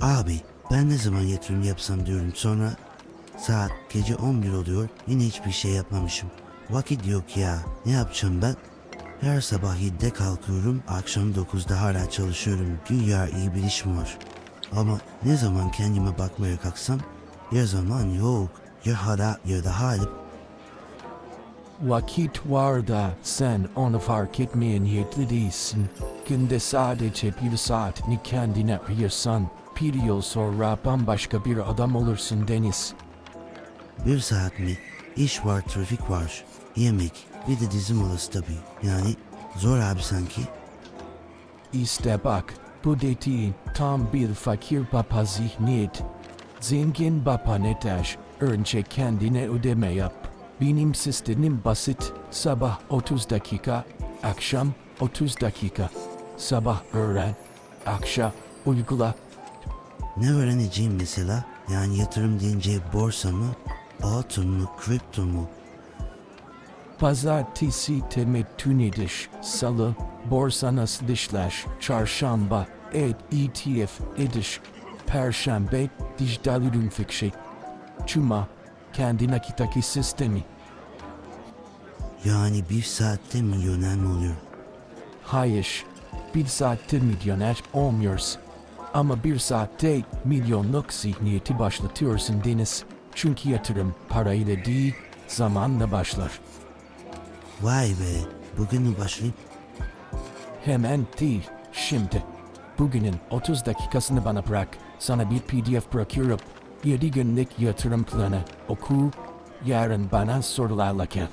Abi ben ne zaman yatırım yapsam diyorum sonra saat gece 11 oluyor yine hiçbir şey yapmamışım. Vakit yok ya ne yapacağım ben? Her sabah 7'de kalkıyorum akşam 9'da hala çalışıyorum güya iyi bir işim var. Ama ne zaman kendime bakmaya kalksam ya zaman yok ya hala ya da halim Vakit var da sen onu fark etmeyen niyetli değilsin. Günde sadece bir saatini kendine ayırsan, bir yıl sonra bambaşka bir adam olursun Deniz. Bir saat mi? İş var, trafik var, yemek, bir de dizi molası tabii. Yani zor abi sanki. İşte bak, bu dediğin tam bir fakir baba zihniyet. Zengin baba ne der? Önce kendine ödeme yap. Benim sistemim basit. Sabah 30 dakika, akşam 30 dakika. Sabah öğren, akşam uygula. Ne öğreneceğim mesela? Yani yatırım deyince borsa mı, altın mı, kripto mu? Pazartesi temettü ediş, salı borsa nasıl işler, çarşamba et ETF ediş, perşembe dijital ürün fikşi, cuma kendi nakitaki sistemi. Yani bir saatte milyoner mi oluyor? Hayır, bir saatte milyoner olmuyoruz. Ama bir saatte milyonluk zihniyeti başlatıyorsun Deniz. Çünkü yatırım parayla değil, zamanla başlar. Vay be, bugün mü başlayayım? Hemen değil, şimdi. Bugünün 30 dakikasını bana bırak. Sana bir pdf bırakıyorum. 7 günlük yatırım planı. Oku, yarın bana sorularla gel.